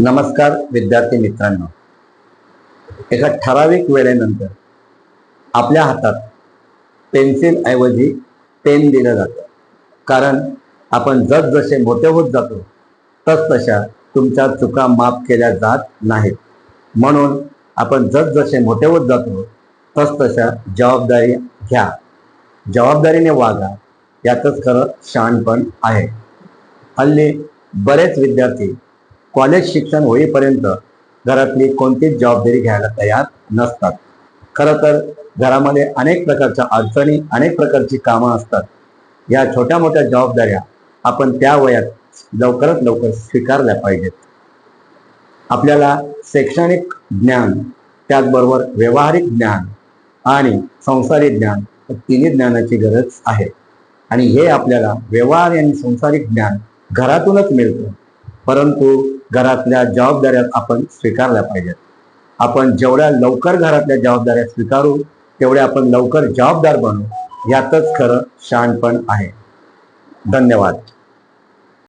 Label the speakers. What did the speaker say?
Speaker 1: नमस्कार विद्यार्थी मित्रांनो. एका ठराविक वेळेनंतर आपल्या हातात पेन्सिल ऐवजी पेन दिलं जातं. कारण आपण जसजसे मोठे होत जातो तसतशा तुमच्या चुका माफ केल्या जात नाहीत. म्हणून आपण जसजसे मोठे होत जातो तसतशा जबाबदारी घ्या. जबाबदारीने वागा यातच खरं शहाणपण आहे. हल्ली बरेच विद्यार्थी कॉलेज शिक्षण होईपर्यंत घरातली कोणतीच जबाबदारी घ्यायला तयार नसतात. खरं तर घरामध्ये अनेक प्रकारच्या अडचणी अनेक प्रकारची कामं असतात. या छोट्या मोठ्या जबाबदाऱ्या आपण त्या वयात लवकरात लवकर स्वीकारल्या पाहिजेत. आपल्याला शैक्षणिक ज्ञान त्याचबरोबर व्यावहारिक ज्ञान आणि संसारिक ज्ञान तिन्ही ज्ञानाची गरज आहे. आणि हे आपल्याला व्यवहार आणि संसारिक ज्ञान घरातूनच मिळतं. परंतु घरातल्या जबाबदाऱ्या आपण स्वीकारल्या पाहिजेत. आपण जेवढ्या लवकर घरातल्या जबाबदाऱ्या स्वीकारू तेवढ्या आपण लवकर जबाबदार बनू यातच खरं शहाणपण आहे. धन्यवाद.